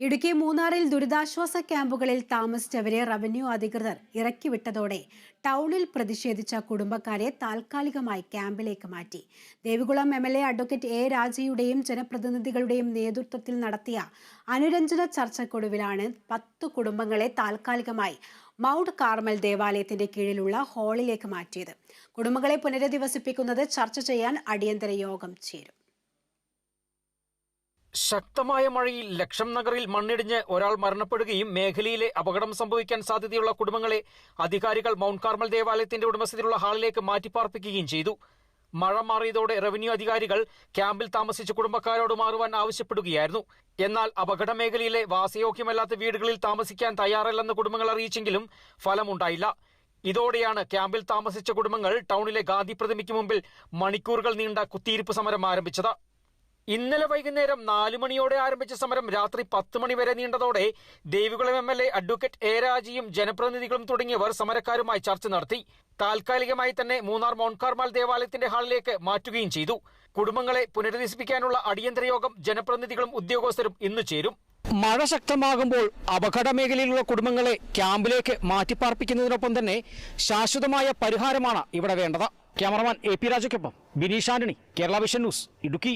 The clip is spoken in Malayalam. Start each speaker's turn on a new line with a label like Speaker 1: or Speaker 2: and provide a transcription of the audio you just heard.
Speaker 1: ഇടുക്കി മൂന്നാറിൽ ദുരിതാശ്വാസ ക്യാമ്പുകളിൽ താമസിച്ചവരെ റവന്യൂ അധികൃതർ ഇറക്കിവിട്ടതോടെ ടൗണിൽ പ്രതിഷേധിച്ച കുടുംബക്കാരെ താൽക്കാലികമായി ക്യാമ്പിലേക്ക് മാറ്റി. Devikulam M L A advocate A രാജയുടെയും ജനപ്രതിനിധികളുടെയും നേതൃത്വത്തിൽ നടത്തിയ അനുരഞ്ജന ചർച്ചക്കൊടുവിലാണ് പത്ത് കുടുംബങ്ങളെ താൽക്കാലികമായി മൗണ്ട് കാർമൽ ദേവാലയത്തിന്റെ കീഴിലുള്ള ഹാളിലേക്ക് മാറ്റിയത്. കുടുംബങ്ങളെ പുനരധിവസിപ്പിക്കുന്നത് ചർച്ച ചെയ്യാൻ അടിയന്തര യോഗം ചേരും.
Speaker 2: ശക്തമായ മഴയിൽ ലക്ഷം നഗറിൽ മണ്ണിടിഞ്ഞ് ഒരാൾ മരണപ്പെടുകയും മേഖലയിലെ അപകടം സംഭവിക്കാൻ സാധ്യതയുള്ള കുടുംബങ്ങളെ അധികാരികൾ മൗണ്ട് കാർമൽ ദേവാലയത്തിന്റെ ഉടമസ്ഥതയിലുള്ള ഹാളിലേക്ക് മാറ്റിപ്പാർപ്പിക്കുകയും ചെയ്തു. മഴ മാറിയതോടെ റവന്യൂ അധികാരികൾ ക്യാമ്പിൽ താമസിച്ച കുടുംബക്കാരോട് മാറുവാൻ ആവശ്യപ്പെടുകയായിരുന്നു. എന്നാൽ അപകട മേഖലയിലെ വാസയോഗ്യമല്ലാത്ത വീടുകളിൽ താമസിക്കാൻ തയ്യാറല്ലെന്ന് കുടുംബങ്ങൾ അറിയിച്ചെങ്കിലും ഫലമുണ്ടായില്ല. ഇതോടെയാണ് ക്യാമ്പിൽ താമസിച്ച കുടുംബങ്ങൾ ടൗണിലെ ഗാന്ധി പ്രതിമയ്ക്ക് മുമ്പിൽ മണിക്കൂറുകൾ നീണ്ട കുത്തിയിരിപ്പ് സമരം ആരംഭിച്ചത്. ഇന്നലെ വൈകുന്നേരം നാലു മണിയോടെ ആരംഭിച്ച സമരം രാത്രി പത്ത് മണി വരെ നീണ്ടതോടെ Devikulam M L A advocate A രാജിയും ജനപ്രതിനിധികളും തുടങ്ങിയവർ സമരക്കാരുമായി ചർച്ച നടത്തി. താൽക്കാലികമായി തന്നെ മൂന്നാർ മോൺകാർമാൽ ദേവാലയത്തിന്റെ ഹാളിലേക്ക് മാറ്റുകയും ചെയ്തു. കുടുംബങ്ങളെ പുനരധിവസിപ്പിക്കാനുള്ള അടിയന്തര യോഗം ജനപ്രതിനിധികളും ഉദ്യോഗസ്ഥരും ഇന്ന് ചേരും. മഴ ശക്തമാകുമ്പോൾ അപകട മേഖലയിലുള്ള കുടുംബങ്ങളെ ക്യാമ്പിലേക്ക് മാറ്റിപ്പാർപ്പിക്കുന്നതിനൊപ്പം തന്നെ ശാശ്വതമായ പരിഹാരമാണ് ഇവിടെ വേണ്ടത്. Cameraman A P രാജയ്ക്കൊപ്പം Bineesh Antony Kerala Vision News Idukki.